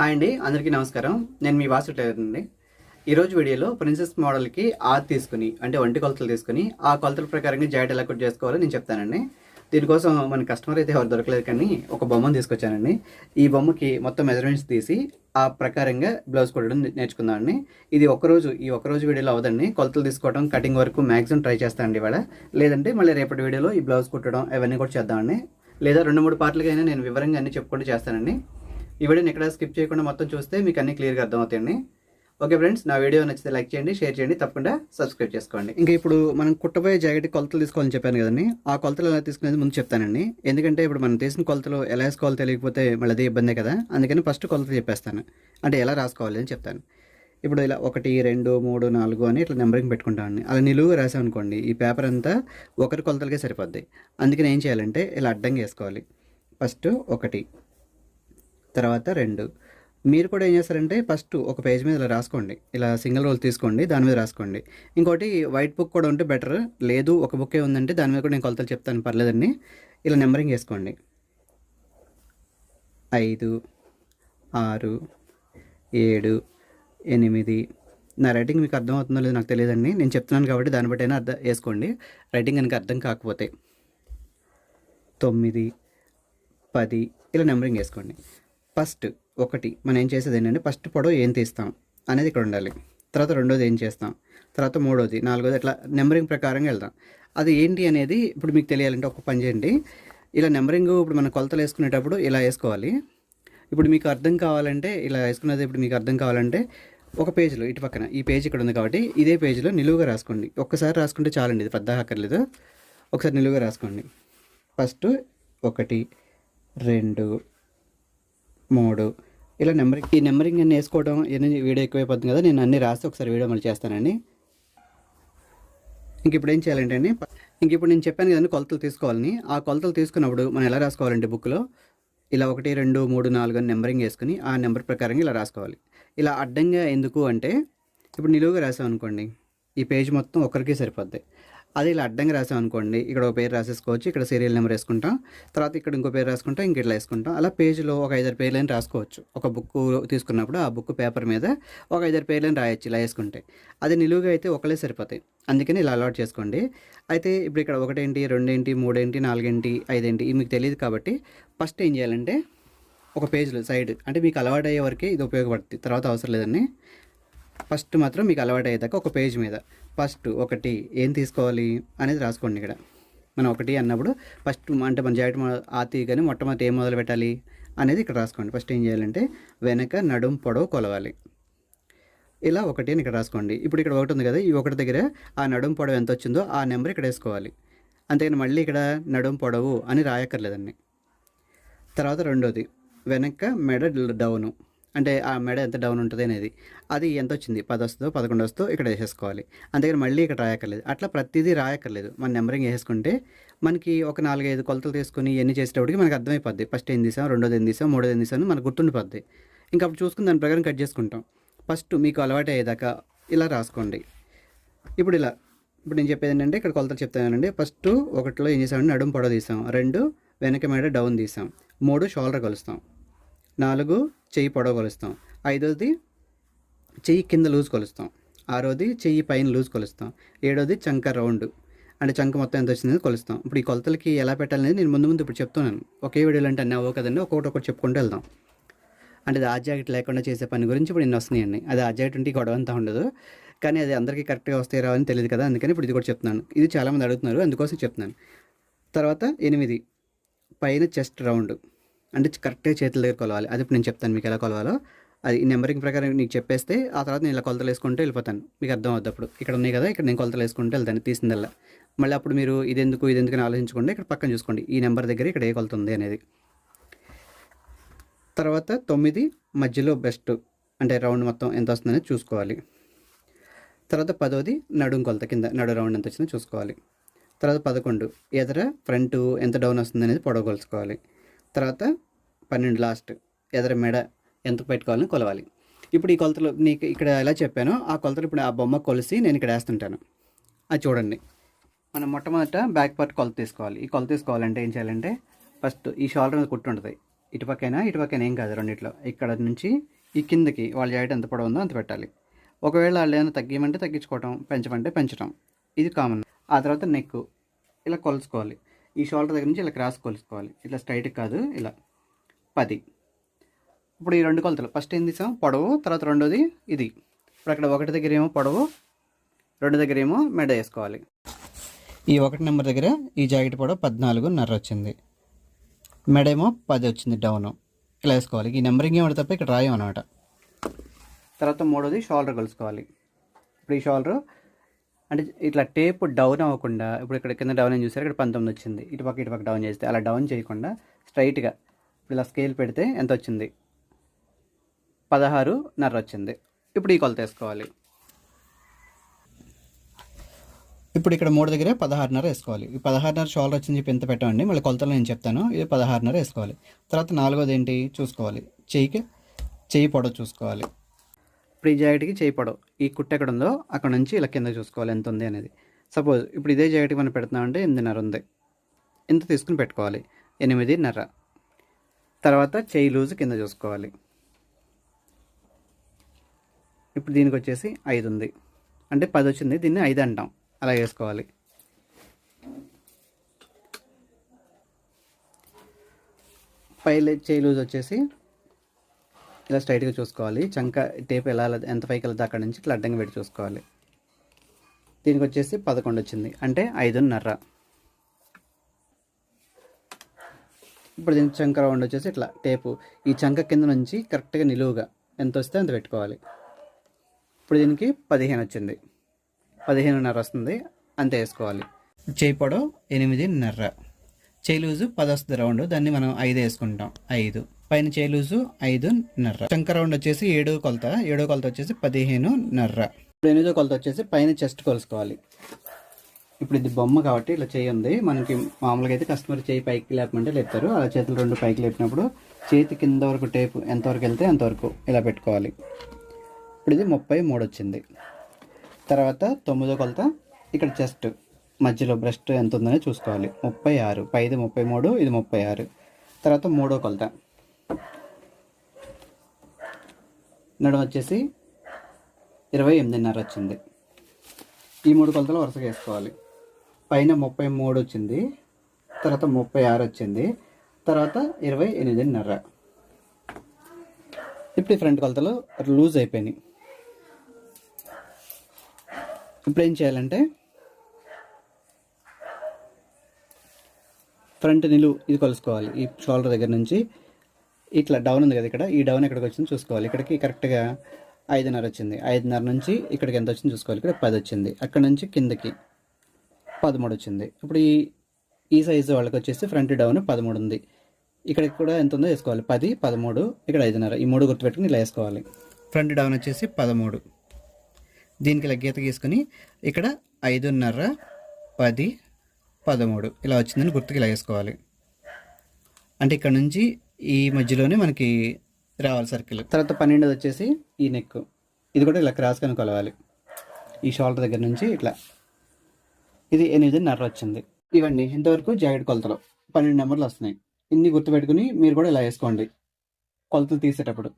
Hi అండి అందరికీ నమస్కారం. నేను మీ వాసు టైలర్ అండి. ఈరోజు వీడియోలో ప్రిన్సెస్ మోడల్కి ఆర్ తీసుకుని అంటే ఒంటి కొలతలు తీసుకుని ఆ కొలతల ప్రకారంగా జాకెట్ ఎలా కట్ చేసుకోవాలో నేను చెప్తానండి. దీనికోసం మన కస్టమర్ అయితే ఎవరు దొరకలేదు కానీ ఒక బొమ్మను తీసుకొచ్చానండి. ఈ బొమ్మకి మొత్తం మెజర్మెంట్స్ తీసి ఆ ప్రకారంగా బ్లౌజ్ కుట్టడం నేర్చుకుందామండి. ఇది ఒకరోజు ఈ ఒకరోజు వీడియోలో అవదండి కొలతలు తీసుకోవడం కటింగ్ వరకు మ్యాక్సిమం ట్రై చేస్తానండి ఇవాళ. లేదంటే మళ్ళీ రేపటి వీడియోలో ఈ బ్లౌజ్ కుట్టడం ఇవన్నీ కూడా చేద్దామండి. లేదా రెండు మూడు పార్ట్లకైనా నేను వివరంగా అన్ని చెప్పుకుంటూ చేస్తానండి. ఈ వీడియోని ఎక్కడ స్కిప్ చేయకుండా మొత్తం చూస్తే మీకు అన్ని క్లియర్గా అర్థమవుతాయండి. ఓకే ఫ్రెండ్స్ నా వీడియో నచ్చితే లైక్ చేయండి షేర్ చేయండి తప్పకుండా సబ్స్క్రైబ్ చేసుకోండి. ఇంకా ఇప్పుడు మనం కుట్టబోయే జాకెట్ కొలతలు తీసుకోవాలని చెప్పాను కదండి. ఆ కొలతలు ఎలా తీసుకునేది ముందు చెప్తానండి. ఎందుకంటే ఇప్పుడు మనం తీసిన కొలతలు ఎలా వేసుకోవాలో తెలియకపోతే మళ్ళీ అదే ఇబ్బందే కదా. అందుకని ఫస్ట్ కొలతలు చెప్పేస్తాను. అంటే ఎలా రాసుకోవాలి అని చెప్తాను. ఇప్పుడు ఇలా ఒకటి రెండు మూడు నాలుగు అని ఇట్లా నెంబరింగ్ పెట్టుకుంటామండి. అలా నిలువు రాసామనుకోండి ఈ పేపర్ అంతా ఒకరి కొలతలకే సరిపోద్ది. అందుకని ఏం చేయాలంటే ఇలా అడ్డంగా వేసుకోవాలి. ఫస్ట్ ఒకటి తర్వాత రెండు. మీరు కూడా ఏం చేస్తారంటే ఫస్ట్ ఒక పేజ్ మీద ఇలా రాసుకోండి. ఇలా సింగిల్ రోల్ తీసుకోండి దాని మీద రాసుకోండి. ఇంకోటి వైట్ బుక్ కూడా ఉంటే బెటర్. లేదు ఒక బుక్కే ఉందంటే దాని మీద కూడా నేను కొలతలు చెప్తాను పర్లేదండి. ఇలా నెంబరింగ్ వేసుకోండి. ఐదు ఆరు ఏడు ఎనిమిది. నా రైటింగ్ మీకు అర్థమవుతుందో లేదో నాకు తెలియదండి. నేను చెప్తున్నాను కాబట్టి దాన్ని బట్టి అయినా అర్థం వేసుకోండి. రైటింగ్ కనుక అర్థం కాకపోతే. తొమ్మిది పది. ఇలా నెంబరింగ్ వేసుకోండి. ఫస్ట్ ఒకటి మనం ఏం చేసేది ఏంటంటే ఫస్ట్ పొడవు ఏం తీస్తాం అనేది ఇక్కడ ఉండాలి. తర్వాత రెండోది ఏం చేస్తాం? తర్వాత మూడోది నాలుగోది అట్లా నెంబరింగ్ ప్రకారంగా వెళ్దాం. అది ఏంటి అనేది ఇప్పుడు మీకు తెలియాలంటే ఒక పని చేయండి. ఇలా నెంబరింగ్ ఇప్పుడు మనం కొలతలు వేసుకునేటప్పుడు ఇలా వేసుకోవాలి. ఇప్పుడు మీకు అర్థం కావాలంటే ఇలా వేసుకున్నది ఇప్పుడు మీకు అర్థం కావాలంటే ఒక పేజీలో ఇటు పక్కన ఈ పేజ్ ఇక్కడ ఉంది కాబట్టి ఇదే పేజ్లో నిలువుగా రాసుకోండి. ఒక్కసారి రాసుకుంటే చాలండి ఇది పెద్ద అక్కర్లేదు. ఒకసారి నిలువుగా రాసుకోండి. ఫస్ట్ ఒకటి రెండు మూడు. ఇలా నెంబరింగ్ ఈ నెంబరింగ్ అన్ని వేసుకోవడం ఇవన్నీ వీడియో ఎక్కువైపోతుంది కదా నేను అన్ని రాసి ఒకసారి వీడియో మళ్ళీ చేస్తానండి. ఇంక ఇప్పుడు ఏం చేయాలంటే అండి ఇంక ఇప్పుడు నేను చెప్పాను కదండి కొలతలు తీసుకోవాలని. ఆ కొలతలు తీసుకున్నప్పుడు మనం ఎలా రాసుకోవాలంటే బుక్లో? ఇలా ఒకటి రెండు మూడు నాలుగు అని నెంబరింగ్ వేసుకుని ఆ నెంబర్ ప్రకారంగా ఇలా రాసుకోవాలి. ఇలా అడ్డంగా ఎందుకు అంటే ఇప్పుడు నిలువుగా రాసాం అనుకోండి ఈ పేజ్ మొత్తం ఒకరికే సరిపోద్ది. అది ఇలా అడ్డంగా రాసాం అనుకోండి ఇక్కడ ఒక పేరు రాసేసుకోవచ్చు ఇక్కడ సీరియల్ నెంబర్ వేసుకుంటాం తర్వాత ఇక్కడ ఇంకో పేరు రాసుకుంటాం ఇంక ఇట్లా వేసుకుంటాం. అలా పేజ్లో ఒక ఐదారు పేర్లని రాసుకోవచ్చు. ఒక బుక్ తీసుకున్నప్పుడు ఆ బుక్ పేపర్ మీద ఒక ఐదారు పేర్లని రాయొచ్చు ఇలా వేసుకుంటే. అది నిలువుగా అయితే ఒకలే సరిపోతాయి. అందుకని ఇలా అలవాట్ చేసుకోండి. అయితే ఇప్పుడు ఇక్కడ ఒకటేంటి రెండేంటి మూడేంటి నాలుగేంటి ఐదేంటి ఇవి మీకు తెలియదు కాబట్టి ఫస్ట్ ఏం చేయాలంటే ఒక పేజ్లో సైడ్ అంటే మీకు అలవాటు అయ్యే వరకే ఇది ఉపయోగపడుతుంది. తర్వాత అవసరం లేదండి. ఫస్ట్ మాత్రం మీకు అలవాటు అయ్యేదాకా ఒక పేజ్ మీద ఫస్ట్ ఒకటి ఏం తీసుకోవాలి అనేది రాసుకోండి ఇక్కడ. మనం ఒకటి అన్నప్పుడు ఫస్ట్ అంటే మన జాకెట్ ఆతి కానీ మొట్టమొదటి ఏం మొదలు పెట్టాలి అనేది ఇక్కడ రాసుకోండి. ఫస్ట్ ఏం చేయాలంటే వెనక నడుం పొడవు కొలవాలి. ఇలా ఒకటి అని ఇక్కడ రాసుకోండి. ఇప్పుడు ఇక్కడ ఒకటి ఉంది కదా ఈ ఒకటి దగ్గర ఆ నడుం పొడవు ఎంత వచ్చిందో ఆ నెంబర్ ఇక్కడ వేసుకోవాలి. అంతేగాని మళ్ళీ ఇక్కడ నడుం పొడవు అని రాయక్కర్లేదండి తర్వాత రెండోది వెనక మెడ డౌను. అంటే ఆ మెడ ఎంత డౌన్ ఉంటుంది అనేది. అది ఎంత వచ్చింది పది వస్తుందో పదకొండు వస్తుందో ఇక్కడ వేసేసుకోవాలి. అందుకని మళ్ళీ ఇక్కడ రాయక్కర్లేదు. అట్లా ప్రతిదీ రాయక్కర్లేదు. మన నెంబరింగ్ వేసుకుంటే మనకి ఒక నాలుగైదు కొలతలు తీసుకుని ఎన్ని చేసేటప్పటికి మనకు అర్థమైపోద్ది. ఫస్ట్ ఏం తీసాం? రెండోది ఏం తీసాం? మూడోది ఏం తీసాం? అని మనకు గుర్తుండిపోద్ది. ఇంకా అప్పుడు చూసుకుని దాని ప్రకారం కట్ చేసుకుంటాం. ఫస్ట్ మీకు అలవాటు అయ్యేదాకా ఇలా రాసుకోండి. ఇప్పుడు ఇలా. ఇప్పుడు నేను చెప్పేది ఏంటంటే ఇక్కడ కొలతలు చెప్తానండి ఫస్ట్ ఒకటిలో ఏం చేసామంటే నడుము పొడవ తీసాం. రెండు వెనక మీద డౌన్ తీసాం. మూడు షోల్డర్ కలుస్తాం. నాలుగు చెయ్యి పొడవు కొలుస్తాం. ఐదోది చెయ్యి కింద లూజ్ కొలుస్తాం. ఆరోది చెయ్యి పైన లూజ్ కొలుస్తాం. ఏడోది చంక రౌండ్. అంటే చంక మొత్తం ఎంత వచ్చింది కొలుస్తాం. ఇప్పుడు ఈ కొలతలకి ఎలా పెట్టాలనేది నేను ముందు ముందు ఇప్పుడు చెప్తున్నాను. ఒకే వీడియోలు అంటే అన్నీ అవ్వవు కదండి. ఒక్కొక్కటి ఒకటి చెప్పుకుంటూ వెళ్దాం. అంటే అది ఆ జాకెట్ లేకుండా చేసే పని గురించి ఇప్పుడు నేను వస్తున్నాయండి అది ఆ జాకెట్ ఉంటే గొడవ అంతా ఉండదు. కానీ అది అందరికీ కరెక్ట్గా వస్తాయి రావని తెలియదు కదా. అందుకని ఇప్పుడు ఇది కూడా చెప్తున్నాను. ఇది చాలామంది అడుగుతున్నారు. అందుకోసం చెప్తున్నాను. తర్వాత ఎనిమిది. పైన చెస్ట్ రౌండ్. అంటే కరెక్ట్గా చేతుల దగ్గర కొలవాలి. అది ఇప్పుడు నేను చెప్తాను మీకు ఎలా కొలవాలో. అది ఈ నెంబరింగ్ ప్రకారం నీకు చెప్పేస్తే ఆ తర్వాత నేను ఇలా కొలతలు వేసుకుంటూ వెళ్ళిపోతాను. మీకు అర్థం అవుద్ది అప్పుడు. ఇక్కడ ఉన్నాయి కదా ఇక్కడ నేను కొలతలు వేసుకుంటూ వెళ్తాను తీసిందల్లా. మళ్ళీ అప్పుడు మీరు ఇదెందుకు ఎందుకు ఇది ఎందుకు ఆలోచించుకోండి. ఇక్కడ పక్కన చూసుకోండి. ఈ నెంబర్ దగ్గర ఇక్కడ ఏ కొలత ఉంది అనేది. తర్వాత తొమ్మిది మధ్యలో బెస్ట్ అంటే రౌండ్ మొత్తం ఎంత వస్తుందని చూసుకోవాలి. తర్వాత పదోది నడుం కొలత కింద నడు రౌండ్ ఎంత వచ్చిందో చూసుకోవాలి. తర్వాత పదకొండు ఎదర ఫ్రంట్ ఎంత డౌన్ వస్తుంది అనేది పొడవ కొలుసుకోవాలి తర్వాత పన్నెండు లాస్ట్ ఎదర మెడ ఎంత పెట్టుకోవాలని కొలవాలి. ఇప్పుడు ఈ కొలతలు నీకు ఇక్కడ ఎలా చెప్పానో ఆ కొలతలు ఇప్పుడు ఆ బొమ్మ కొలిసి నేను ఇక్కడ వేస్తుంటాను. అది చూడండి. మనం మొట్టమొదట బ్యాక్ పార్ట్ కొలత తీసుకోవాలి. ఈ కొలత తీసుకోవాలంటే ఏం చేయాలంటే ఫస్ట్ ఈ షోల్డర్ మీద కుట్టు ఉంటుంది. ఇటుపక్కైనా ఇటుపక్కైనా ఏం కాదు రెండిట్లో. ఇక్కడ నుంచి ఈ కిందకి వాళ్ళ జాయిట్ ఎంత పొడవు ఉందో అంత పెట్టాలి. ఒకవేళ వాళ్ళు ఏమైనా తగ్గిమంటే తగ్గించుకోవటం పెంచమంటే పెంచడం ఇది కామన్. ఆ తర్వాత నెక్ ఇలా కొలుసుకోవాలి ఈ షోల్డర్ దగ్గర నుంచి ఇలా క్రాస్ కొలుసుకోవాలి ఇట్లా స్ట్రైట్ కాదు ఇలా పది. ఇప్పుడు ఈ రెండు కొలతలు. ఫస్ట్ ఏం తీసాం? పొడవు తర్వాత రెండోది ఇది. ఇప్పుడు అక్కడ ఒకటి దగ్గర ఏమో పొడవు రెండు దగ్గర ఏమో మెడ వేసుకోవాలి. ఈ ఒకటి నెంబర్ దగ్గర ఈ జాకెట్ పొడవు పద్నాలుగున్నర వచ్చింది. మెడ ఏమో పది వచ్చింది డౌన్ ఇలా వేసుకోవాలి. ఈ నెంబరింగ్ ఏమిటి తప్ప ఇక్కడ రాయం అనమాట తర్వాత మూడోది షోల్డర్ కొలుసుకోవాలి ఇప్పుడు ఈ షోల్డర్ అంటే ఇట్లా టేప్ డౌన్ అవ్వకుండా ఇప్పుడు ఇక్కడ కింద డౌన్ అని చూసారు ఇక్కడ పంతొమ్మిది వచ్చింది. ఇటుపక్క ఇటుపక్క డౌన్ చేస్తే అలా డౌన్ చేయకుండా స్ట్రైట్గా ఇప్పుడు ఇలా స్కేల్ పెడితే ఎంత వచ్చింది? పదహారున్నర వచ్చింది. ఇప్పుడు ఈ కొలత వేసుకోవాలి ఇప్పుడు ఇక్కడ మూడు దగ్గర పదహారున్నర వేసుకోవాలి. ఈ పదహారున్నర షోల్డర్ వచ్చింది చెప్పి ఎంత పెట్టండి మళ్ళీ కొలతలు నేను చెప్తాను. ఇది పదహారున్నర వేసుకోవాలి. తర్వాత నాలుగోది ఏంటి? చూసుకోవాలి. చెయ్యికి చెయ్యి పొడవు చూసుకోవాలి. ఇప్పుడు ఈ జాకెట్కి చేయపడవు. ఈ కుట్ట ఎక్కడ ఉందో అక్కడ నుంచి ఇలా కింద చూసుకోవాలి. ఎంత ఉంది అనేది. సపోజ్ ఇప్పుడు ఇదే జాకెట్కి మనం పెడుతున్నామంటే ఎనిమిదిన్నర ఉంది. ఎంత తీసుకుని పెట్టుకోవాలి. ఎనిమిదిన్నర. తర్వాత చెయ్యి లూజ్ కింద చూసుకోవాలి. ఇప్పుడు దీనికి వచ్చేసి ఐదు ఉంది. అంటే పది వచ్చింది. దీన్ని ఐదు అంటాం. అలా వేసుకోవాలి. పై చేయి లూజ్ వచ్చేసి ఇలా స్ట్రైట్గా చూసుకోవాలి. చంక టేప్ ఎలా ఎంత పైకి వెళ్తే అక్కడ నుంచి ఇట్లా అడ్డంగా పెట్టి చూసుకోవాలి. దీనికి వచ్చేసి పదకొండు వచ్చింది. అంటే ఐదున్నర. ఇప్పుడు దీనికి చంక రౌండ్ వచ్చేసి ఇట్లా టేపు. ఈ చంక కింద నుంచి కరెక్ట్గా నిలువుగా ఎంత వస్తే అంత పెట్టుకోవాలి. ఇప్పుడు దీనికి పదిహేను వచ్చింది. పదిహేనున్నర వస్తుంది. అంతే వేసుకోవాలి. చేయి పొడవు ఎనిమిదిన్నర. చేయి లూజు పది వస్తుంది రౌండ్. దాన్ని మనం ఐదు వేసుకుంటాం. ఐదు. పైన చేయి లూజు ఐదున్నర చంక రౌండ్ వచ్చేసి ఏడో కొలత. ఏడో కొలత వచ్చేసి పదిహేనున్నర ఇప్పుడు ఎనిమిదో కొలత వచ్చేసి పైన చెస్ట్ కొలుసుకోవాలి. ఇప్పుడు ఇది బొమ్మ కాబట్టి ఇలా చేయి ఉంది. మనకి మామూలుగా అయితే కస్టమర్ చేయి పైకి లేపమంటే లేపుతారు. అలా చేతులు రెండు పైకి లేపినప్పుడు చేతి కింద వరకు టేపు ఎంతవరకు వెళ్తే అంతవరకు ఇలా పెట్టుకోవాలి. ఇప్పుడు ఇది ముప్పై మూడు వచ్చింది. తర్వాత తొమ్మిదో కొలత. ఇక్కడ చెస్ట్. మధ్యలో బ్రెస్ట్ ఎంత ఉందని చూసుకోవాలి. ముప్పై ఆరు. పైది ముప్పై మూడు ఇది ముప్పై ఆరు. తర్వాత మూడో కొలత. నడుము వచ్చేసి ఇరవై ఎనిమిదిన్నర వచ్చింది. ఈ మూడు కొలతలు వరుసగా వేసుకోవాలి. పైన ముప్పై మూడు వచ్చింది. తర్వాత ముప్పై ఆరు వచ్చింది. తర్వాత ఇరవై ఎనిమిదిన్నర. ఇప్పుడు ఈ ఫ్రంట్ కొలతలు లూజ్ అయిపోయినాయి. ఇప్పుడు ఏం చేయాలంటే ఫ్రంట్ నిలువు ఇది కొలుసుకోవాలి. ఈ షోల్డర్ దగ్గర నుంచి ఇట్లా డౌన్ ఉంది కదా ఇక్కడ ఈ డౌన్ ఎక్కడికి వచ్చింది చూసుకోవాలి. ఇక్కడికి కరెక్ట్గా ఐదున్నర వచ్చింది. ఐదున్నర నుంచి ఇక్కడికి ఎంత వచ్చింది చూసుకోవాలి. ఇక్కడ పది వచ్చింది. అక్కడ నుంచి కిందకి పదమూడు వచ్చింది. ఇప్పుడు ఈ ఈ సైజు వాళ్ళకి వచ్చేసి ఫ్రంట్ డౌన్ పదమూడు ఉంది. ఇక్కడికి కూడా ఎంత ఉందో వేసుకోవాలి. పది పదమూడు ఇక్కడ ఐదున్నర. ఈ మూడు గుర్తుపెట్టుకుని ఇలా వేసుకోవాలి. ఫ్రంట్ డౌన్ వచ్చేసి పదమూడు. దీనికి ఇలా గీత గీసుకొని ఇక్కడ ఐదున్నర పది పదమూడు ఇలా వచ్చిందని గుర్తుకి ఇలా వేసుకోవాలి. అంటే ఇక్కడ నుంచి ఈ మధ్యలోనే మనకి రావాలి సర్కిల్. తర్వాత పన్నెండోది వచ్చేసి ఈ నెక్ ఇది కూడా ఇలా క్రాస్ కను కొలవాలి. ఈ షోల్డర్ దగ్గర నుంచి ఇట్లా. ఇది ఎనిమిదిన్నర వచ్చింది. ఇవన్నీ ఇంతవరకు జాకెట్ కొలతలు. పన్నెండు నెంబర్లు వస్తున్నాయి. ఇన్ని గుర్తుపెట్టుకుని మీరు కూడా ఇలా వేసుకోండి. కొలతలు తీసేటప్పుడు.